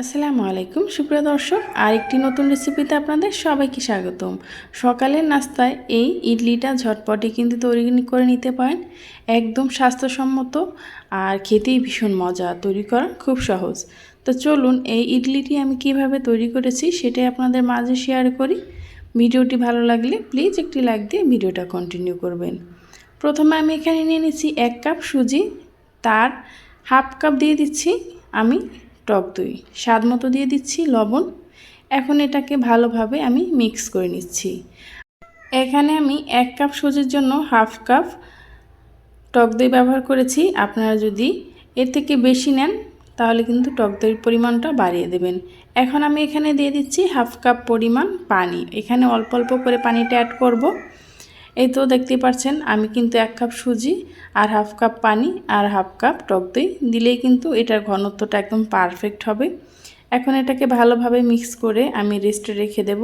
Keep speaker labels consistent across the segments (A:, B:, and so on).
A: আসসালামু আলাইকুম, সুপ্রিয় দর্শক। আরেকটি নতুন রেসিপিতে আপনাদের সবাইকে স্বাগতম। সকালের নাস্তায় এই ইডলিটা ঝটপটে কিন্তু তৈরি করে নিতে পারেন। একদম স্বাস্থ্যসম্মত আর খেতেই ভীষণ মজা। তৈরি করা খুব সহজ। তো চলুন এই ইডলিটি আমি কীভাবে তৈরি করেছি সেটাই আপনাদের মাঝে শেয়ার করি। ভিডিওটি ভালো লাগলে প্লিজ একটি লাইক দিয়ে ভিডিওটা কন্টিনিউ করবেন। প্রথমে আমি এখানে নিয়ে নিচ্ছি এক কাপ সুজি। তার হাফ কাপ দিয়ে দিচ্ছি আমি টক দই। স্বাদ মতো দিয়ে দিচ্ছি লবণ। এখন এটাকে ভালোভাবে আমি মিক্স করে নিচ্ছি। এখানে আমি এক কাপ সুজির জন্য হাফ কাপ টক দই ব্যবহার করেছি। আপনারা যদি এর থেকে বেশি নেন, তাহলে কিন্তু টক দইয়ের পরিমাণটা বাড়িয়ে দেবেন। এখন আমি এখানে দিয়ে দিচ্ছি হাফ কাপ পরিমাণ পানি। এখানে অল্প অল্প করে পানিটা অ্যাড করব। এই তো দেখতে পাচ্ছেন আমি কিন্তু এক কাপ সুজি আর হাফ কাপ পানি আর হাফ কাপ টক দই। দিলেই কিন্তু এটার ঘনত্বটা একদম পারফেক্ট হবে। এখন এটাকে ভালোভাবে মিক্স করে আমি রেস্টে রেখে দেব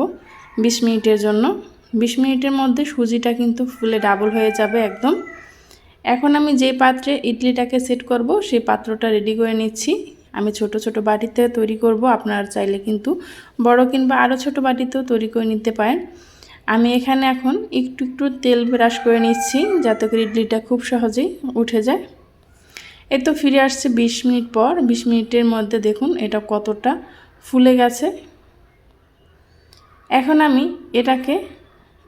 A: বিশ মিনিটের জন্য। বিশ মিনিটের মধ্যে সুজিটা কিন্তু ফুলে ডাবল হয়ে যাবে একদম। এখন আমি যে পাত্রে ইডলিটাকে সেট করব, সেই পাত্রটা রেডি করে নিচ্ছি। আমি ছোট ছোট বাটিতে তৈরি করব, আপনারা চাইলে কিন্তু বড় কিংবা আরও ছোট বাটিতেও তৈরি করে নিতে পারেন। আমি এখানে এখন একটু একটু তেল ব্রাশ করে নিচ্ছি যাতে করে ইডলিটা খুব সহজেই উঠে যায়। এ তো ফিরে আসছে বিশ মিনিট পর। বিশ মিনিটের মধ্যে দেখুন এটা কতটা ফুলে গেছে। এখন আমি এটাকে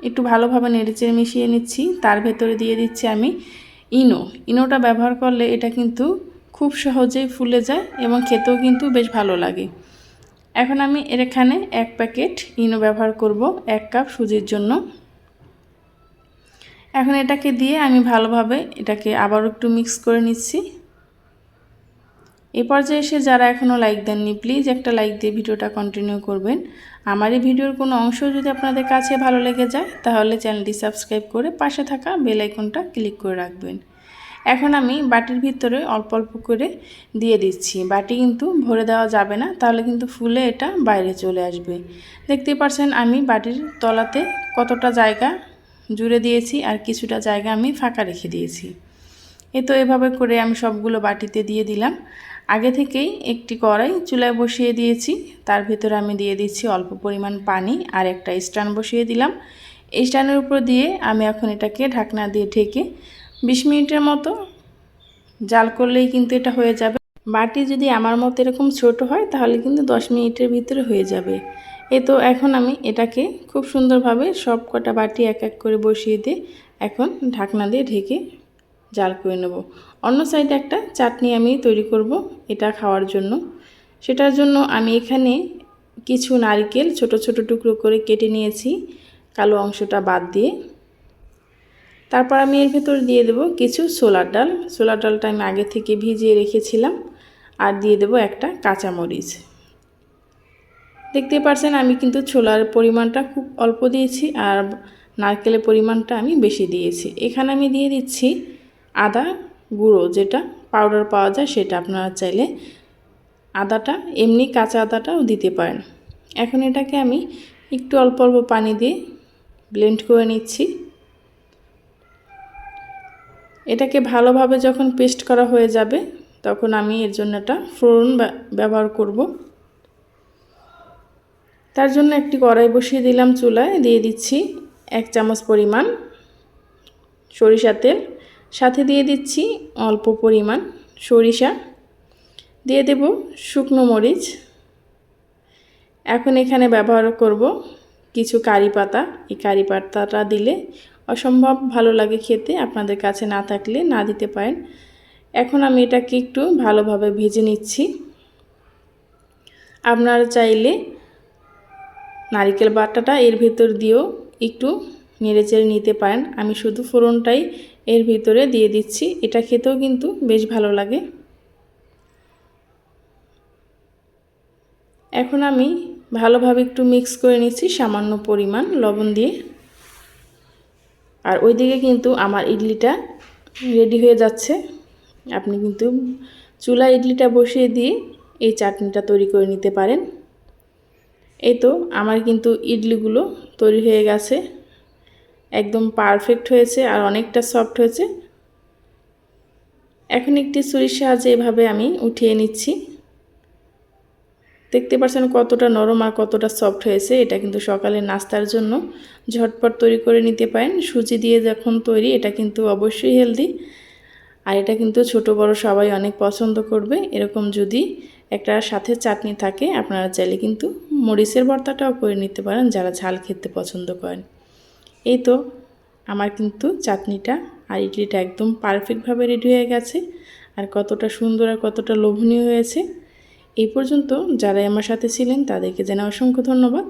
A: একটু ভালোভাবে নেড়েচেড়ে মিশিয়ে নিচ্ছি। তার ভেতরে দিয়ে দিচ্ছি আমি ইনো। ইনোটা ব্যবহার করলে এটা কিন্তু খুব সহজেই ফুলে যায় এবং খেতেও কিন্তু বেশ ভালো লাগে। এখন আমি এর এখানে এক প্যাকেট ইনো ব্যবহার করব, এক কাপ সুজির জন্য। এখন এটাকে দিয়ে আমি ভালোভাবে এটাকে আবার একটু মিক্স করে নিচ্ছি। এ পর্যায়ে এসে যারা এখনও লাইক দেননি, প্লিজ একটা লাইক দিয়ে ভিডিওটা কন্টিনিউ করবেন। আমার এই ভিডিওর কোনো অংশ যদি আপনাদের কাছে ভালো লেগে যায়, তাহলে চ্যানেলটি সাবস্ক্রাইব করে পাশে থাকা বেল আইকনটা ক্লিক করে রাখবেন। এখন আমি বাটির ভিতরে অল্প অল্প করে দিয়ে দিচ্ছি। বাটি কিন্তু ভরে দেওয়া যাবে না, তাহলে কিন্তু ফুলে এটা বাইরে চলে আসবে। দেখতে পাচ্ছেন আমি বাটির তলাতে কতটা জায়গা জুড়ে দিয়েছি আর কিছুটা জায়গা আমি ফাঁকা রেখে দিয়েছি। এ তো এভাবে করে আমি সবগুলো বাটিতে দিয়ে দিলাম। আগে থেকেই একটি কড়াই চুলায় বসিয়ে দিয়েছি, তার ভিতরে আমি দিয়ে দিচ্ছি অল্প পরিমাণ পানি আর একটা স্ট্যান্ড বসিয়ে দিলাম। স্ট্যান্ডের উপর দিয়ে আমি এখন এটাকে ঢাকনা দিয়ে ঢেকে বিশ মিনিটের মতো জাল করলেই কিন্তু এটা হয়ে যাবে। বাটি যদি আমার মতো এরকম ছোট হয়, তাহলে কিন্তু দশ মিনিটের ভিতরে হয়ে যাবে। এ তো এখন আমি এটাকে খুব সুন্দরভাবে সব কটা বাটি এক এক করে বসিয়ে দিয়ে এখন ঢাকনা দিয়ে ঢেকে জাল করে নেব। অন্য সাইডে একটা চাটনি আমি তৈরি করব এটা খাওয়ার জন্য। সেটার জন্য আমি এখানে কিছু নারকেল ছোট ছোট টুকরো করে কেটে নিয়েছি। কালো অংশটা বাদ দিয়ে তারপর আমি এর ভেতর দিয়ে দেব কিছু সোলার ডাল। সোলার ডালটা আমি আগে থেকে ভিজিয়ে রেখেছিলাম। আর দিয়ে দেব একটা কাঁচামরিচ। দেখতে পাচ্ছেন আমি কিন্তু ছোলার পরিমাণটা খুব অল্প দিয়েছি আর নারকেলের পরিমাণটা আমি বেশি দিয়েছি। এখানে আমি দিয়ে দিচ্ছি আদা গুঁড়ো, যেটা পাউডার পাওয়া যায় সেটা। আপনারা চাইলে আদাটা, এমনি কাঁচা আদাটাও দিতে পারেন। এখন এটাকে আমি একটু অল্প অল্প পানি দিয়ে ব্লেন্ড করে নিচ্ছি। এটাকে ভালোভাবে যখন পেস্ট করা হয়ে যাবে, তখন আমি এর জন্য একটা ফোড়ন ব্যবহার করব। তার জন্য একটি কড়াই বসিয়ে দিলাম চুলায়, দিয়ে দিচ্ছি এক চামচ পরিমাণ সরিষা তেল, সাথে দিয়ে দিচ্ছি অল্প পরিমাণ সরিষা, দিয়ে দেব শুকনো মরিচ। এখন এখানে ব্যবহার করব কিছু কারি পাতা। এই কারি পাতাটা দিলে অসম্ভব ভালো লাগে খেতে, আপনাদের কাছে না থাকলে না দিতে পারেন। এখন আমি এটাকে একটু ভালোভাবে ভেজে নিচ্ছি। আপনারা চাইলে নারিকেল বাটাটা এর ভেতর দিয়েও একটু নেড়েচেড়ে নিতে পারেন। আমি শুধু ফোড়নটাই এর ভিতরে দিয়ে দিচ্ছি, এটা খেতেও কিন্তু বেশ ভালো লাগে। এখন আমি ভালোভাবে একটু মিক্স করে নিচ্ছি সামান্য পরিমাণ লবণ দিয়ে। আর ওইদিকে কিন্তু আমার ইডলিটা রেডি হয়ে যাচ্ছে। আপনি কিন্তু চুলা ইডলিটা বসিয়ে দিয়ে এই চাটনিটা তৈরি করে নিতে পারেন। এই তো আমার কিন্তু ইডলিগুলো তৈরি হয়ে গেছে। একদম পারফেক্ট হয়েছে আর অনেকটা সফট হয়েছে। এখন একটি ছুরির সাহায্যে এভাবে আমি উঠিয়ে নিচ্ছি। দেখতে পাচ্ছেন কতটা নরম আর কতটা সফট হয়েছে, এটা কিন্তু সকালে নাস্তার জন্য। ঝটপট তৈরি করে নিতে পারেন। সুজি দিয়ে যখন তৈরি, এটা কিন্তু অবশ্যই হেলদি আর এটা কিন্তু ছোট, বড় সবাই অনেক পছন্দ করবে। এরকম যদি একটা সাথে চাটনি থাকে, আপনারা চাইলে কিন্তু মরিচের ভর্তাটাও করে নিতে পারেন, যারা ঝাল খেতে পছন্দ করেন। এই তো আমার কিন্তু চাটনিটা আর ইডলিটা একদম পারফেক্টভাবে রেডি হয়ে গেছে। আর কতটা সুন্দর আর কতটা লোভনীয় হয়েছে। এই পর্যন্ত যারাই আমার সাথে ছিলেন তাদেরকে জানা অসংখ্য ধন্যবাদ।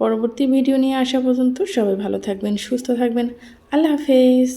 A: পরবর্তী ভিডিও নিয়ে আসা পর্যন্ত সবাই ভালো থাকবেন, সুস্থ থাকবেন। আল্লাহ হাফেজ।